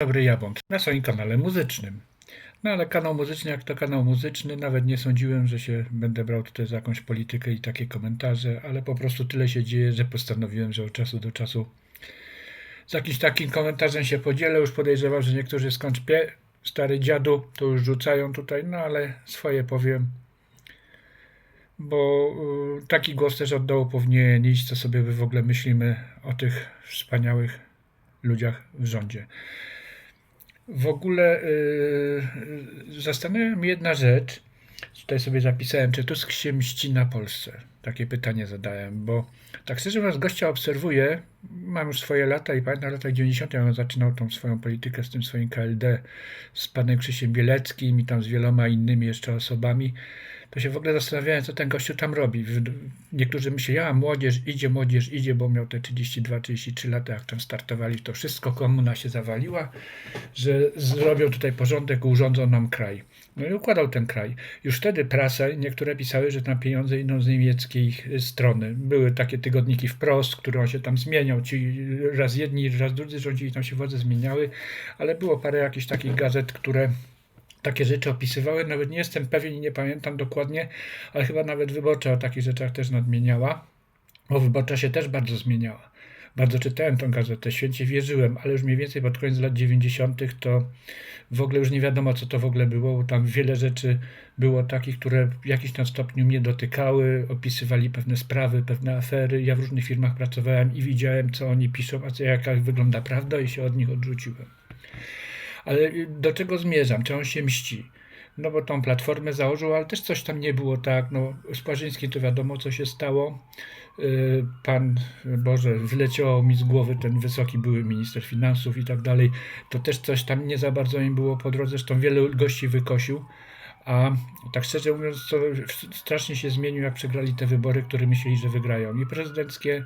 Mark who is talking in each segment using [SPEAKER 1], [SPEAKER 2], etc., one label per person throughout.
[SPEAKER 1] Dobry Jabłąd na swoim kanale muzycznym. No ale kanał muzyczny jak to kanał muzyczny, nawet nie sądziłem, że się będę brał tutaj za jakąś politykę i takie komentarze, ale po prostu tyle się dzieje, że postanowiłem, że od czasu do czasu z jakimś takim komentarzem się podzielę. Już podejrzewam, że niektórzy skąd pie, stary dziadu, to już rzucają tutaj, no ale swoje powiem. Bo y, taki głos też od dołu powinien iść, co sobie w ogóle myślimy o tych wspaniałych ludziach w rządzie. W ogóle yy, zastanawia mnie jedna rzecz. Tutaj sobie zapisałem, czy Tusk się mści na Polsce? Takie pytanie zadałem, bo tak szczerze mówiąc, gościa obserwuję. Mam już swoje lata i pamiętam w latach 90. jak on zaczynał tą swoją politykę z tym swoim KLD, z panem Krzysiem Bieleckim i tam z wieloma innymi jeszcze osobami. To się w ogóle zastanawiałem, co ten gościu tam robi. Niektórzy myśleli, a młodzież idzie, młodzież idzie, bo miał te 32-33 lata, jak tam startowali, to wszystko komuna się zawaliła że zrobią tutaj porządek, urządzą nam kraj. No i układał ten kraj. Już wtedy prasa, niektóre pisały, że tam pieniądze idą z niemieckiej y, strony. Były takie tygodniki wprost, które on się tam zmieniał. Ci raz jedni, raz drudzy rządzili, tam się władze zmieniały, ale było parę jakichś takich gazet, które takie rzeczy opisywały. Nawet nie jestem pewien i nie pamiętam dokładnie, ale chyba nawet wyborcza o takich rzeczach też nadmieniała. Bo wyborcza się też bardzo zmieniała. Bardzo czytałem tą gazetę, święcie wierzyłem, ale już mniej więcej pod koniec lat 90. to w ogóle już nie wiadomo, co to w ogóle było, tam wiele rzeczy było takich, które w jakimś tam stopniu mnie dotykały, opisywali pewne sprawy, pewne afery. Ja w różnych firmach pracowałem i widziałem, co oni piszą, a co, jaka wygląda prawda i się od nich odrzuciłem. Ale do czego zmierzam? Czy on się mści? No bo tą platformę założył, ale też coś tam nie było tak. No, z Płażyńskim to wiadomo, co się stało. Yy, Pan Boże, wyleciało mi z głowy ten wysoki były minister finansów i tak dalej. To też coś tam nie za bardzo im było po drodze. Zresztą wielu gości wykosił. A tak szczerze mówiąc, to strasznie się zmienił, jak przegrali te wybory, które myśleli, że wygrają. I prezydenckie,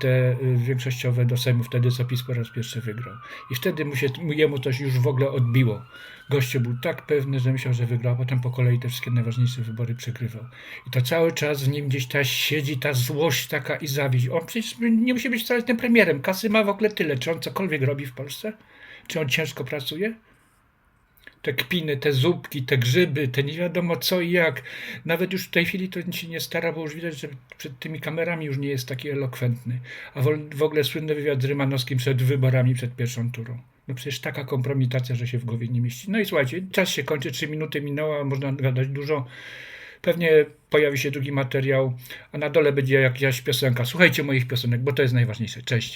[SPEAKER 1] te y, większościowe do Sejmu wtedy, co po raz pierwszy wygrał. I wtedy mu się, mu- jemu coś już w ogóle odbiło. Gościu był tak pewny, że myślał, że wygrał, a potem po kolei te wszystkie najważniejsze wybory przegrywał. I to cały czas w nim gdzieś ta siedzi ta złość taka i zawiść. On przecież nie musi być wcale tym premierem. Kasy ma w ogóle tyle. Czy on cokolwiek robi w Polsce? Czy on ciężko pracuje? Te kpiny, te zupki, te grzyby, te nie wiadomo co i jak. Nawet już w tej chwili to się nie stara, bo już widać, że przed tymi kamerami już nie jest taki elokwentny. A w, ogóle słynny wywiad z Rymanowskim przed wyborami, przed pierwszą turą. No przecież taka kompromitacja, że się w głowie nie mieści. No i słuchajcie, czas się kończy, trzy minuty minęło, można gadać dużo. Pewnie pojawi się drugi materiał, a na dole będzie jakaś piosenka. Słuchajcie moich piosenek, bo to jest najważniejsze. Cześć.